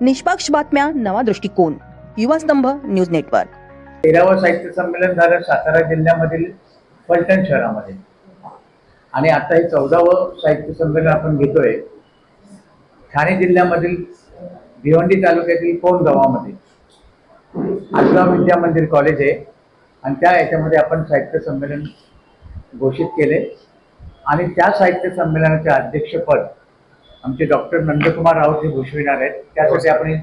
निष्पक्ष बातम्या नवा दृष्टिकोन. युवा स्तंभ न्यूज नेटवर्क. तेरावं साहित्य संमेलन झालं सातारा जिल्ह्यामधील फलटण शहरामध्ये. आणि आता हे चौदावं साहित्य संमेलन आपण घेतोय. ठाणे जिल्ह्यामधील भिवंडी तालुक्यातील कोण गावामध्ये? आसगाव विद्या मंदिर कॉलेज आहे. आणि त्या याच्यामध्ये आपण साहित्य संमेलन घोषित केले. आणि त्या साहित्य संमेलनाचे अध्यक्षपद आमचे डॉक्टर नंदकुमार राऊत हे भूषविणार आहेत. त्यासाठी आपण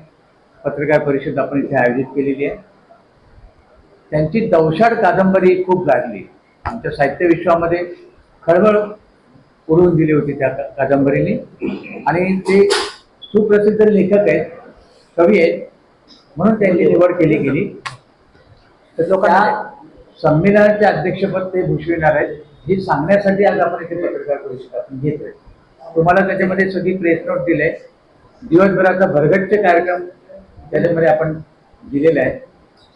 पत्रकार परिषद आपण इथे आयोजित केलेली आहे. त्यांची दवशाड कादंबरी खूप गाजली आमच्या साहित्य विश्वामध्ये खळबळ उडवून दिली होती त्या कादंबरीने. आणि ते सुप्रसिद्ध लेखक आहेत कवी आहेत म्हणून त्यांची निवड केली गेली. तर लोकांना संमेलनाचे अध्यक्षपद ते भूषविणार आहेत. हे सांगण्यासाठी आज आपण इथे पत्रकार परिषद आपण घेतोय. तुम्हाला त्याच्यामध्ये सगळी प्रेस नोट दिले. दिवसभराचा भरगच्च कार्यक्रम त्याच्यामध्ये आपण दिलेला आहे.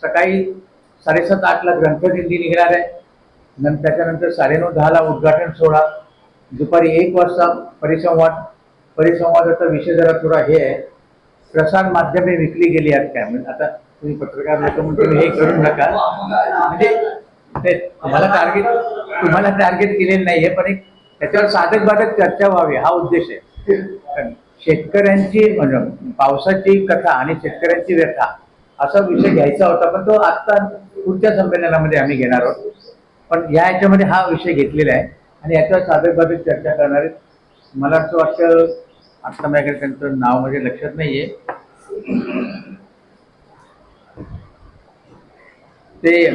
सकाळी साडेसात आठला ग्रंथदिंडी निघणार आहे. नंतर त्याच्यानंतर साडेनऊ दहाला उद्घाटन सोहळा. दुपारी एक वाजता परिसंवाद. परिसंवादाचा विषय जरा थोडा हे आहे. प्रसार माध्यमे विकली गेली आहेत काय? म्हणजे आता तुम्ही पत्रकार लोक म्हणून तुम्ही हे करू नका. म्हणजे मला तुम्हाला टार्गेट तुम्हाला टार्गेट केलेलं नाही आहे पण एक त्याच्यावर साधक बाधक चर्चा व्हावी हा उद्देश आहे. शेतकऱ्यांची म्हणजे पावसाची कथा आणि शेतकऱ्यांची व्यथा असा विषय घ्यायचा होता पण तो आत्ता पुढच्या संमेलनामध्ये आम्ही घेणार आहोत. पण या याच्यामध्ये हा विषय घेतलेला आहे आणि याच्यावर साधक बाधक चर्चा करणार आहेत. मला असं वाटतं आत्ता माझ्याकडे त्यांचं नाव म्हणजे लक्षात नाहीये. ते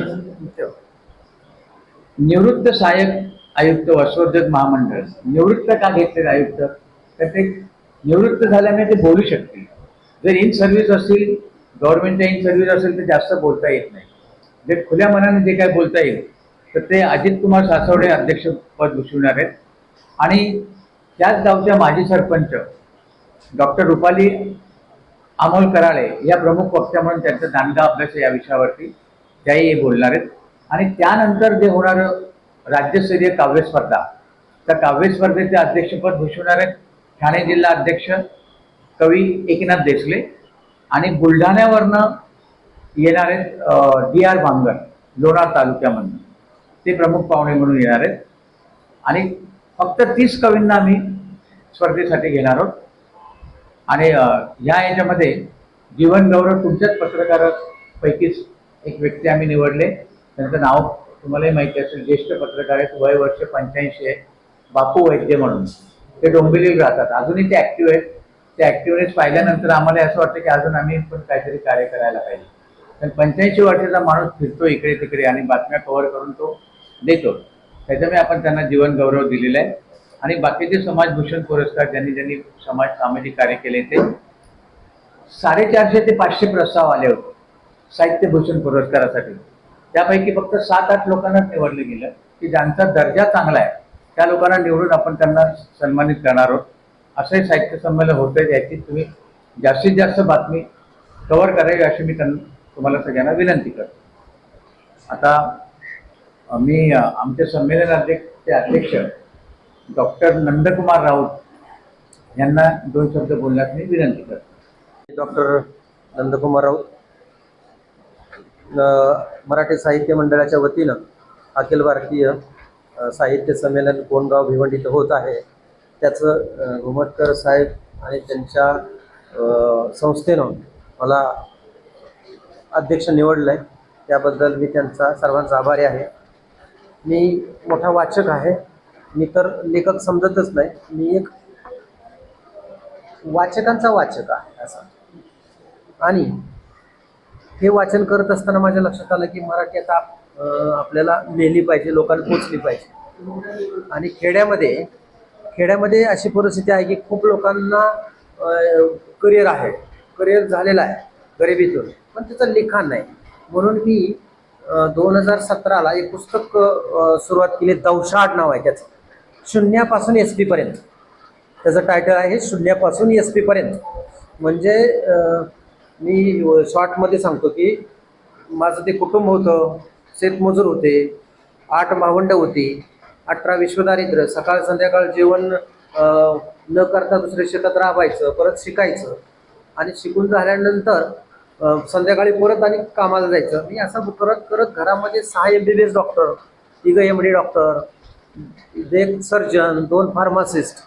निवृत्त सहाय्यक आयुक्त वर्षवर्धक महामंडळ. निवृत्त का घेतलेले आयुक्त? तर ते निवृत्त झाल्याने ते बोलू शकतील. जर इन सर्व्हिस असतील गव्हर्नमेंटच्या इन सर्व्हिस असेल तर जास्त बोलता येत नाही. जे खुल्या मनाने जे काय बोलता येईल तर ते अजित कुमार सासवडे अध्यक्षपद भूषवणार आहेत. आणि त्याच गावच्या माजी सरपंच डॉक्टर रुपाली अमोल कराळे या प्रमुख वक्त्या म्हणून त्यांचा दांडगा अभ्यास या विषयावरती. त्याही बोलणार आहेत. आणि त्यानंतर जे होणारं राज्यस्तरीय काव्य स्पर्धा. त्या काव्य स्पर्धेचे अध्यक्षपद भूषवणार आहेत ठाणे जिल्हा अध्यक्ष कवी एकनाथ देसले आणि बुलढाण्यावरनं येणार आहेत डी आर भांगर लोणार तालुक्यामधनं. ते प्रमुख पाहुणे म्हणून येणार आहेत. आणि फक्त तीस कवींना आम्ही स्पर्धेसाठी घेणार आहोत. आणि ह्या याच्यामध्ये जीवन गौरव तुमच्याच पत्रकारापैकीच एक व्यक्ती आम्ही निवडले. त्यांचं नाव तुम्हालाही माहिती असेल ज्येष्ठ पत्रकार आहेत वय वर्ष पंच्याऐंशी आहे बापू वैद्य म्हणून. ते डोंबिवलीत राहतात. अजूनही ते ऍक्टिव्ह आहेत. ते ॲक्टिव्हनेस पाहिल्यानंतर आम्हाला असं वाटतं की अजून आम्ही पण काहीतरी कार्य करायला पाहिजे. पण पंच्याऐंशी वर्षाचा माणूस फिरतो इकडे तिकडे आणि बातम्या कव्हर करून तो देतो. त्याच्यामुळे आपण त्यांना जीवन गौरव दिलेला आहे. आणि बाकीचे समाजभूषण पुरस्कार ज्यांनी ज्यांनी समाज सामाजिक कार्य केले ते साडेचारशे ते पाचशे प्रस्ताव आले होते. साहित्यभूषण पुरस्कारासाठी. त्यापैकी फक्त सात आठ लोकांनाच निवडलं गेलं की ज्यांचा दर्जा चांगला आहे त्या लोकांना निवडून आपण त्यांना सन्मानित करणार आहोत. असंही साहित्य संमेलन होतं याची तुम्ही जास्तीत जास्त बातमी कव्हर करावी अशी मी त्यांना तुम्हाला सगळ्यांना विनंती करतो. आता मी आमच्या संमेलन अध्यक्षचे अध्यक्ष डॉक्टर नंदकुमार राऊत यांना दोन शब्द बोलण्यास मी विनंती करतो. डॉक्टर नंदकुमार राऊत मराठी साहित्य मंडळाच्या वतीनं अखिल भारतीय साहित्य संमेलन कोंडगाव भिवंडी इथं होत आहे. त्याचं घुमटकर साहेब आणि त्यांच्या संस्थेनं मला अध्यक्ष निवडलं आहे त्याबद्दल मी त्यांचा सर्वांचा आभारी आहे. मी मोठा वाचक आहे. मी तर लेखक समजतच नाही. मी एक वाचकांचा वाचक आहे असा. आणि हे वाचन करत असताना माझ्या लक्षात आलं की मराठी आता आपल्याला नेली पाहिजे लोकांना पोचली पाहिजे. आणि खेड्यामध्ये खेड्यामध्ये अशी परिस्थिती आहे की खूप लोकांना करिअर आहे. करिअर झालेलं आहे गरिबीतून. पण त्याचं लिखाण नाही. म्हणून मी दोन हजार सतराला एक पुस्तक सुरुवात केली दवशाड नाव आहे त्याचं. शून्यापासून एस पीपर्यंत त्याचं टायटल आहे शून्यापासून एस पीपर्यंत म्हणजे मी शॉर्टमध्ये सांगतो की माझं ते कुटुंब होतं शेतमजूर होते आठ भावंड होती अठरा विश्वदारिद्र्य सकाळ संध्याकाळ जेवण न करता दुसऱ्या शेतात राबायचं परत शिकायचं आणि शिकून झाल्यानंतर संध्याकाळी परत आणि कामाला जायचं. मी असं करत करत घरामध्ये सहा M B B S doctor तिघं एम डी डॉक्टर एक सर्जन दोन फार्मासिस्ट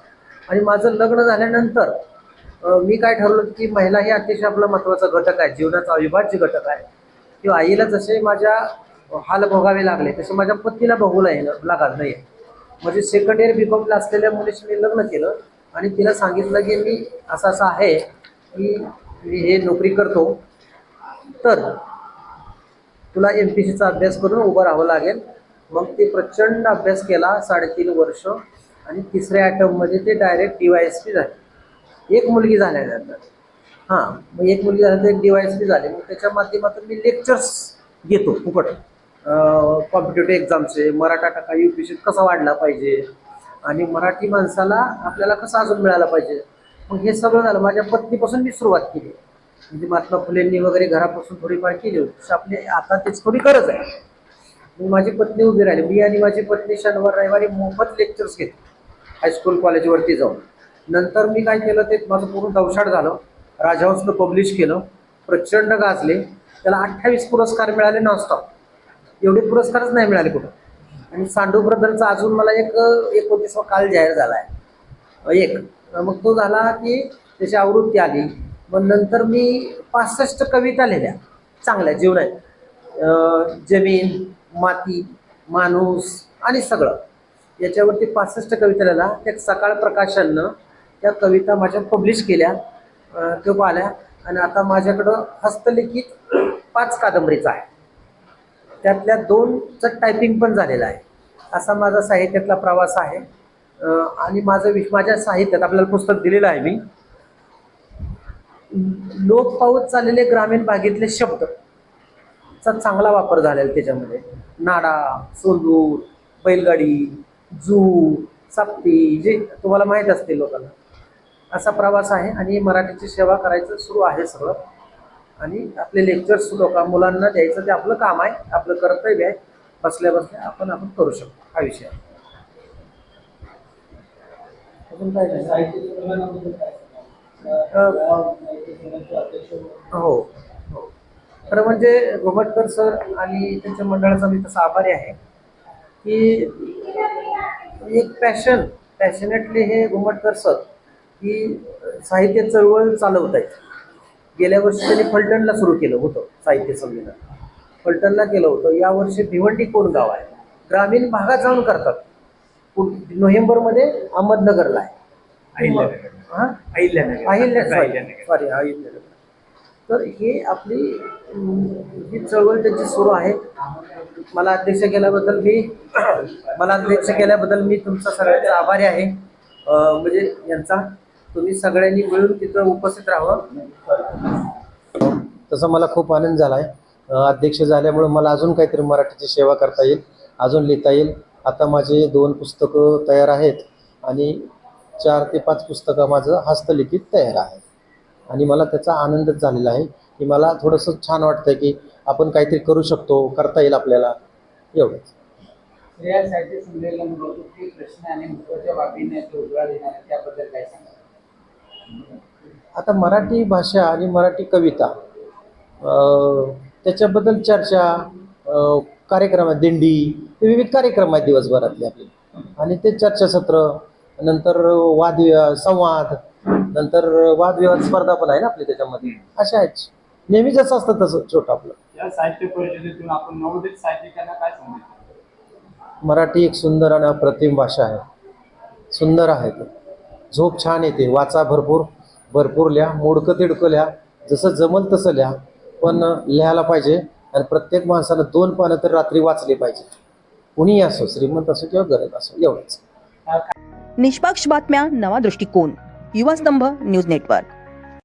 आणि माझं लग्न झाल्यानंतर मी काय ठरवलं की महिला ही अतिशय आपला महत्त्वाचा घटक आहे जीवनाचा अविभाज्य घटक आहे. किंवा आईला जसे माझ्या हाल भोगावे लागले तसे माझ्या पत्नीला भोगू आहे लागत नाही. म्हणजे सेकंड इयर बी कॉमला असलेल्या मुलीशी मी लग्न केलं आणि तिला सांगितलं की मी असं असं आहे की मी हे नोकरी करतो तर तुला एम पी सीचा अभ्यास करून उभं राहावं लागेल. मग ते प्रचंड अभ्यास केला साडेतीन वर्ष आणि तिसऱ्या ॲटममध्ये ते direct D Y S P झाले. एक मुलगी झाल्यानंतर हां मग एक मुलगी झाल्यानंतर एक डिवायस बी झाले. मग त्याच्या माध्यमातून मी लेक्चर्स घेतो फुकट. कॉम्पिटेटिव्ह एक्झामचे मराठा टाका यू पी कसा वाढला पाहिजे? आणि मराठी माणसाला आपल्याला कसं अजून मिळालं पाहिजे? मग हे सगळं झालं. माझ्या पत्नीपासून मी सुरुवात केली. म्हणजे महात्मा फुलेंनी वगैरे घरापासून थोडीफार केली होती. आपली आता तेच थोडी गरज आहे. मी माझी पत्नी उभी राहिली. मी आणि माझी पत्नी शनिवार रविवारी मोफत लेक्चर्स घेते. हायस्कूल कॉलेजवरती जाऊन. नंतर मी काय केलं ते माझं पूर्ण दवशाट झालं. राजहंसनं पब्लिश केलं. प्रचंड गाजले. त्याला अठ्ठावीस पुरस्कार मिळाले नॉनस्टॉप एवढे पुरस्कारच नाही मिळाले कुठं. आणि सांडू ब्रदरचा अजून मला एक एकोणतीसवा काल जाहीर झाला आहे एक. मग तो झाला की त्याची आवृत्ती आली. मग नंतर मी पासष्ट कविता लिहिल्या. चांगल्या जीवनात. जमीन माती माणूस आणि सगळं. याच्यावरती पासष्ट कविता लिहिल्या. त्या सकाळ प्रकाशननं त्या कविता माझ्या पब्लिश केल्या. तो त्यो आल्या आणि आता माझ्याकडं हस्तलिखित पाच कादंबरीचा आहे. त्यातल्या दोनचं टायपिंग पण झालेलं आहे. असा माझा साहित्यातला प्रवास आहे. आणि माझं विश माझ्या साहित्यात आपल्याला पुस्तक दिलेलं आहे मी. लोक पाऊत चाललेले ग्रामीण भागेतले शब्द. चा चांगला वापर झालेला आहे त्याच्यामध्ये. नाडा सोंदूर बैलगाडी जू साप्ती जे तुम्हाला माहीत असतील लोकांना. असा प्रवास आहे आणि मराठीची सेवा करायचं सुरू आहे सगळं. आणि आपले लेक्चर्स लोक मुलांना द्यायचं ते आपलं काम आहे आपलं कर्तव्य आहे. बसल्या बसल्या आपण आपण करू शकतो हा विषय. अजून काय हो हो. खरं म्हणजे घुमटकर सर आणि त्यांच्या मंडळाचा मी तसा आभारी आहे की एक पॅशन पॅशनेटली हे घुमटकर सर की साहित्य चळवळ चालवत आहेत गेल्या वर्षी त्यांनी फलटणला सुरू केलं होतं साहित्य संमेलन. फलटणला केलं होतं. यावर्षी भिवंडी कोण गाव आहे? ग्रामीण भागात जाऊन करतात. नोव्हेंबरमध्ये अहमदनगरला आहे. अहिल्यानगर. हां. सॉरी अहिल्यानगर तर हे आपली ही चळवळ त्यांची सुरू आहे मला अध्यक्ष केल्याबद्दल मी मला अध्यक्ष केल्याबद्दल मी तुमचा सगळ्यांचा आभारी आहे. म्हणजे यांचा तुम्ही सगळ्यांनी मिळून तिथं उपस्थित राहावं. तसं मला खूप आनंद झाला आहे अध्यक्ष झाल्यामुळे मला अजून काहीतरी मराठीची सेवा करता येईल अजून लिहिता येईल. आता माझे दोन पुस्तकं तयार आहेत आणि चार ते पाच पुस्तकं माझं हस्तलिखित तयार आहे. आणि मला त्याचा आनंदच झालेला आहे की मला थोडंसं छान वाटतं की आपण काहीतरी करू शकतो करता येईल आपल्याला. एवढंच. प्रश्न आणि महत्त्वाच्या बाबीने तो उजळा देणार आहे, त्याबद्दल काय सांगा आता मराठी भाषा आणि मराठी कविता अं, त्याच्याबद्दल चर्चा अं, कार्यक्रम आहेत दिंडी ते विविध कार्यक्रम आहेत दिवसभरातले आपले. आणि ते चर्चासत्र नंतर वाद संवाद नंतर वादविवाद स्पर्धा पण आहे ना आपली त्याच्यामध्ये. अशा आहेत. नेहमी जसं असतं तसं छोटं आपलं. या साहित्य परिषदेतून आपण नवोदित साहित्यिकांना काय सांगितलं मराठी एक सुंदर आणि अप्रतिम भाषा आहे. सुंदर आहे ते. झोप छान येते वाचा भरपूर भरपूर लिहा मोडकं तिडकं लिहा जसं जमल तसं लिहा पण लिहायला पाहिजे आणि प्रत्येक माणसानं दोन पानं तर रात्री वाचली पाहिजे. कुणीही असो श्रीमंत असो किंवा गरज असो एवढंच. निष्पक्ष बातम्या नवा दृष्टिकोन युवा स्तंभ न्यूज नेटवर्क.